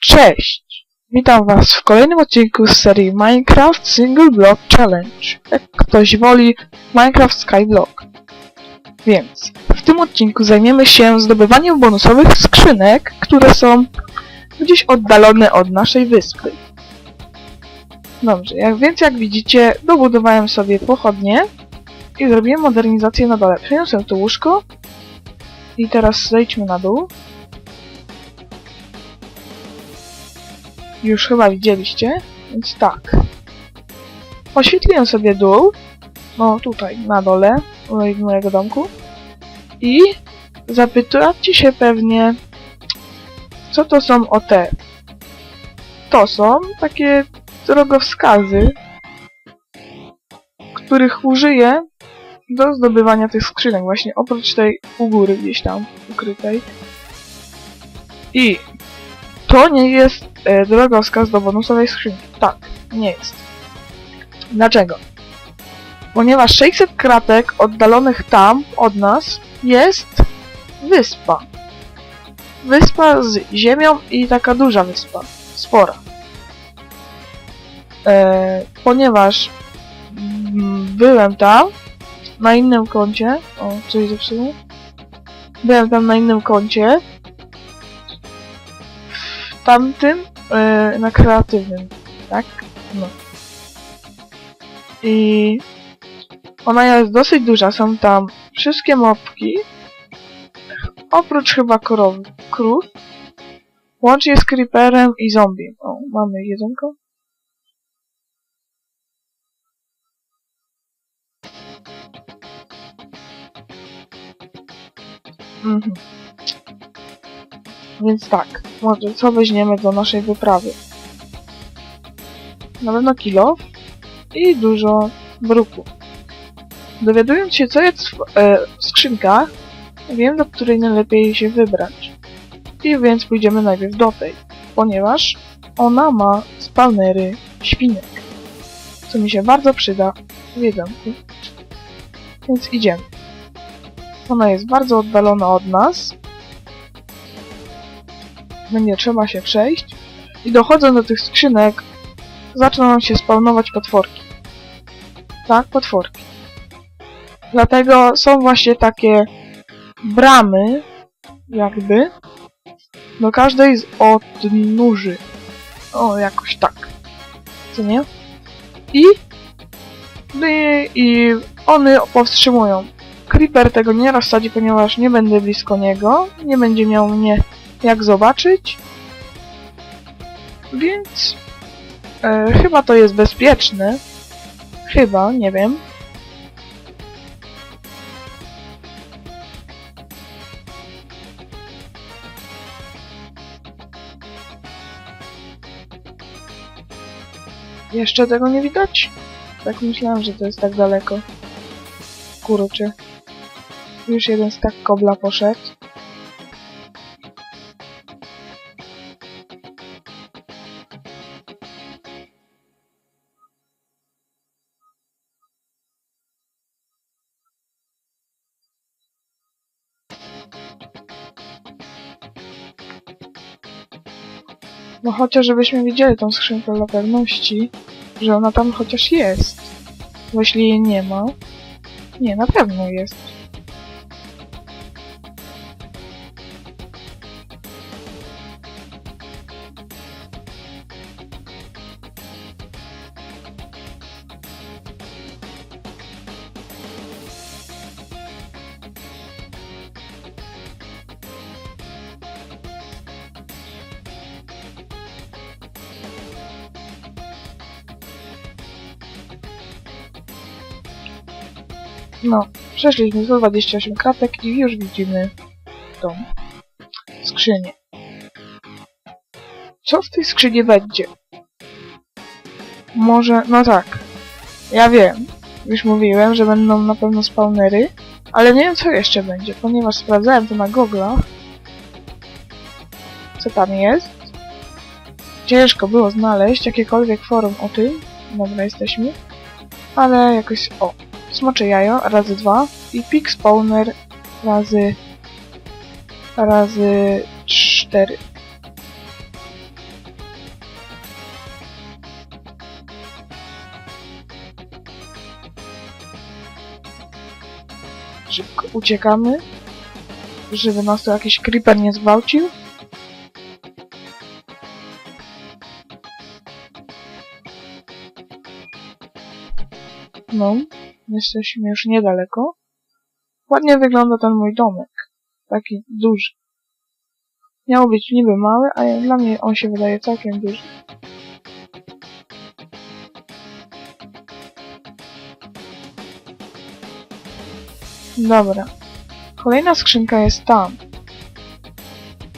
Cześć! Witam Was w kolejnym odcinku z serii Minecraft Single Block Challenge. Jak ktoś woli, Minecraft Skyblock. Więc w tym odcinku zajmiemy się zdobywaniem bonusowych skrzynek, które są gdzieś oddalone od naszej wyspy. Dobrze, jak, więc jak widzicie, dobudowałem sobie pochodnie i zrobiłem modernizację na dole. Przeniosłem to łóżko i teraz zejdźmy na dół. Już chyba widzieliście, więc tak. Oświetliłem sobie dół, no tutaj, na dole mojego- domku i zapytacie się pewnie, co to są OT. To są takie drogowskazy, których użyję do zdobywania tych skrzynek, właśnie oprócz tej u góry gdzieś tam ukrytej. I to nie jest e, drogowskaz do bonusowej skrzynki. Tak, nie jest. Dlaczego? Ponieważ 600 kratek oddalonych tam od nas jest wyspa. Wyspa z ziemią i taka duża wyspa. Spora. E, ponieważ byłem tam na innym koncie. O, coś zepsuło. Byłem tam na innym koncie tamtym e, na kreatywnym, tak? No. I ona jest dosyć duża, są tam wszystkie mopki, oprócz chyba korowy, krów, łącznie z creeperem i zombie. O, mamy jedzonko. Mhm. Więc tak, może co weźmiemy do naszej wyprawy? Na pewno kilo i dużo bruku. Dowiadując się, co jest w e, skrzynkach, wiem, do której najlepiej się wybrać. I więc pójdziemy najpierw do tej, ponieważ ona ma spawnery świnek, co mi się bardzo przyda w jedzonku. Więc idziemy. Ona jest bardzo oddalona od nas, będzie trzeba się przejść i dochodząc do tych skrzynek zaczną się spawnować potworki. Tak, potworki. Dlatego są właśnie takie bramy, jakby, do każdej z odnóży. O, jakoś tak. Co nie? I, i, i one powstrzymują. Creeper tego nie rozsadzi, ponieważ nie będę blisko niego, nie będzie miał mnie jak zobaczyć. Więc e, chyba to jest bezpieczne. Chyba, nie wiem. Jeszcze tego nie widać? Tak myślałem, że to jest tak daleko. Kurczę. Już jeden stak kobla poszedł. No chociaż żebyśmy widzieli tą skrzynkę dla pewności, że ona tam chociaż jest. Bo jeśli jej nie ma... Nie, na pewno jest. No, przeszliśmy 128 kratek i już widzimy tą skrzynię. Co w tej skrzyni będzie? Może, no tak. Ja wiem. Już mówiłem, że będą na pewno spawnery, ale nie wiem co jeszcze będzie, ponieważ sprawdzałem to na goglach. Co tam jest? Ciężko było znaleźć jakiekolwiek forum o tym. Dobra, jesteśmy. Ale jakoś... O, smocze jajo razy dwa i pig spawner razy razy cztery. Szybko uciekamy, żeby nas tu jakiś creeper nie zgwałcił. No, jesteśmy już niedaleko. Ładnie wygląda ten mój domek. Taki duży. Miał być niby mały, a dla mnie on się wydaje całkiem duży. Dobra. Kolejna skrzynka jest tam.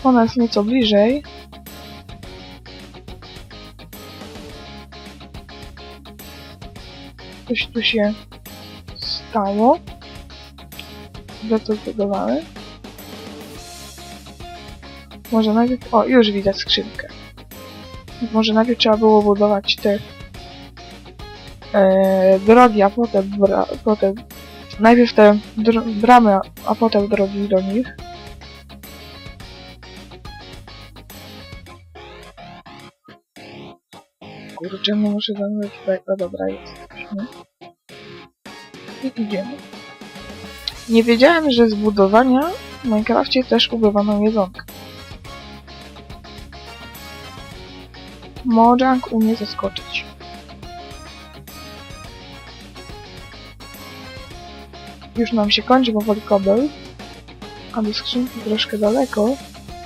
Ona jest nieco bliżej. Coś tu się stało. Gdzie to zbudowałem? Może najpierw... O, już widać skrzynkę. Może najpierw trzeba było budować te e, drogi, a potem, bra, potem najpierw te bramy, a potem drogi do nich. Kurczę, no muszę tutaj. No dobra, jesteśmy. I idziemy. Nie wiedziałem, że z budowania w Minecrafcie też ubywano jedzonka. Mojang umie zaskoczyć. Już nam się kończy powoli kobel, a do skrzynki troszkę daleko,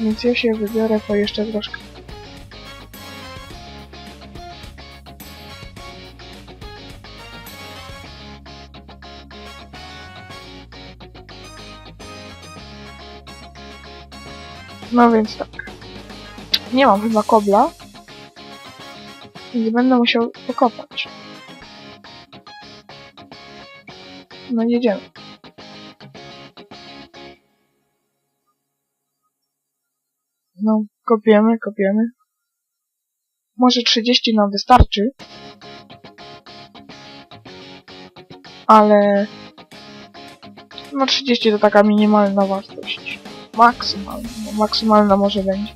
więc ja się wybiorę po jeszcze troszkę. No więc tak. Nie mam chyba kobla, więc będę musiał pokopać. No jedziemy. No, kopiemy, kopiemy. Może 30 nam wystarczy. Ale... No 30 to taka minimalna wartość. Maksymalna. Maksymalna może będzie.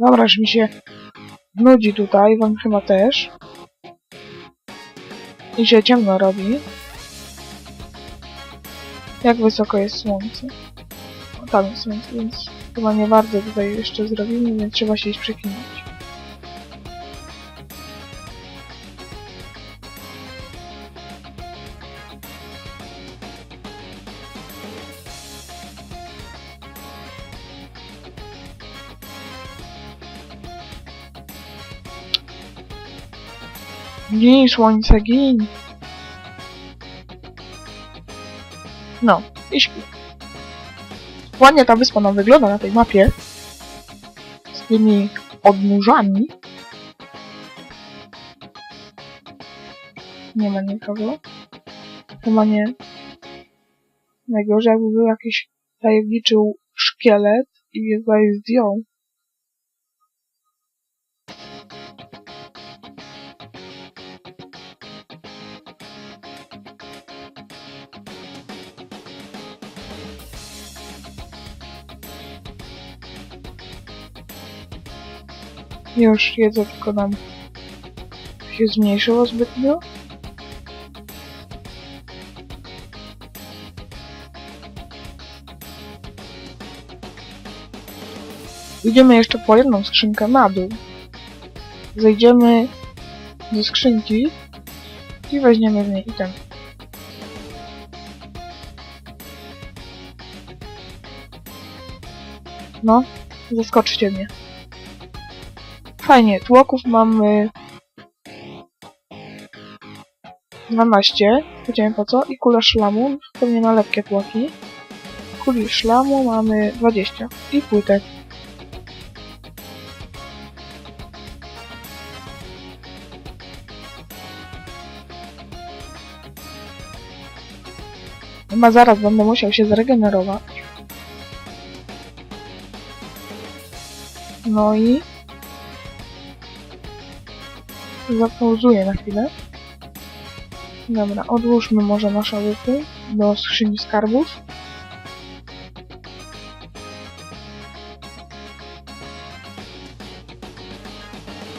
Dobra, że mi się nudzi tutaj, wam chyba też. I się ciemno robi. Jak wysoko jest słońce? O, tam jest słońce, więc chyba nie bardzo tutaj jeszcze zrobimy, więc trzeba się iść przeklinać. Gin, słońce, gin. No, i śpi. Ładnie ta wyspa nam wygląda na tej mapie. Z tymi odnóżami. Nie ma nikogo. Chyba nie. Najgorzej jakby był jakiś tajemniczy szkielet i tutaj zdjął. Już jedzę, tylko nam się zmniejszyło zbytnio. Idziemy jeszcze po jedną skrzynkę na dół. Zejdziemy do skrzynki i weźmiemy w niej item. No, zaskoczcie mnie. Fajnie, tłoków mamy 12, wiedziałem po co, i kula szlamu, pewnie na lekkie tłoki. Kuli szlamu mamy 20 i płytek. Chyba zaraz będę musiał się zregenerować. No i... Zapauzuję na chwilę. Dobra, odłóżmy może nasze łypy do skrzyni skarbów.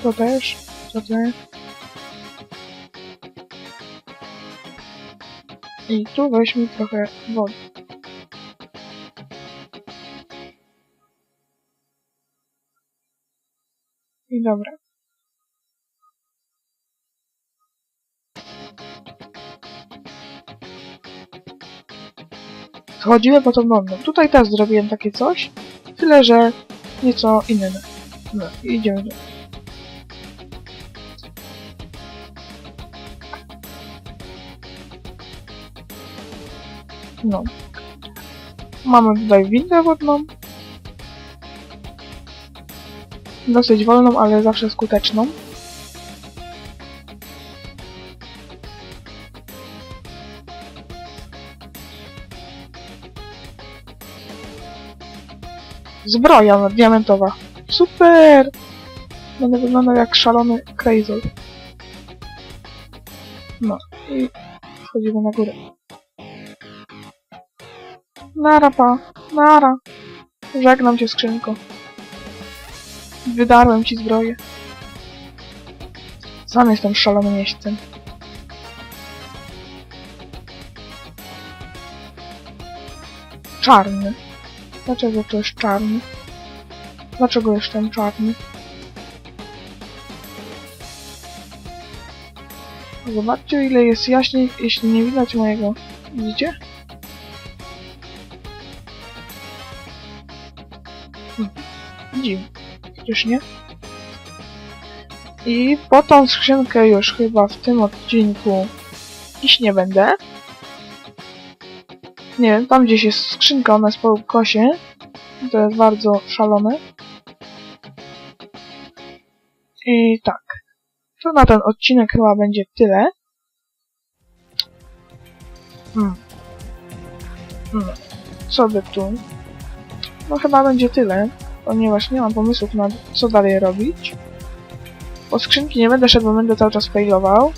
To też, to też. I tu weźmy trochę wody. I dobra. Schodzimy po tą bombę. Tutaj też zrobiłem takie coś, tyle że nieco inne. No, idziemy dalej. No. Mamy tutaj windę wodną. Dosyć wolną, ale zawsze skuteczną. Zbroja diamentowa. Super! Będę wyglądał jak szalony Crazel. No i wchodzimy na górę. Nara, pa. Nara. Żegnam cię, skrzynko. Wydarłem ci zbroję. Sam jestem szalonym jeźdźcem. Czarny. Dlaczego to jest czarny? Dlaczego jestem czarny? Zobaczcie ile jest jaśniej, jeśli nie widać mojego. Widzicie? Dziwne. Przecież nie? I po tą skrzynkę już chyba w tym odcinku iść nie będę. Nie wiem, tam gdzieś jest skrzynka, ona jest po kosie. To jest bardzo szalone. I tak. To na ten odcinek chyba będzie tyle. Hmm. Hmm. Co by tu? No chyba będzie tyle, ponieważ nie mam pomysłów na co dalej robić. Po skrzynki nie będę szedł, bo będę cały czas failował.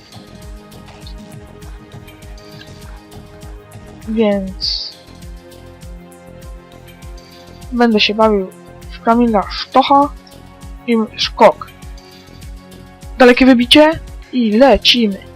Więc... Będę się bawił w Kamila Sztocha i szkok. Dalekie wybicie i lecimy.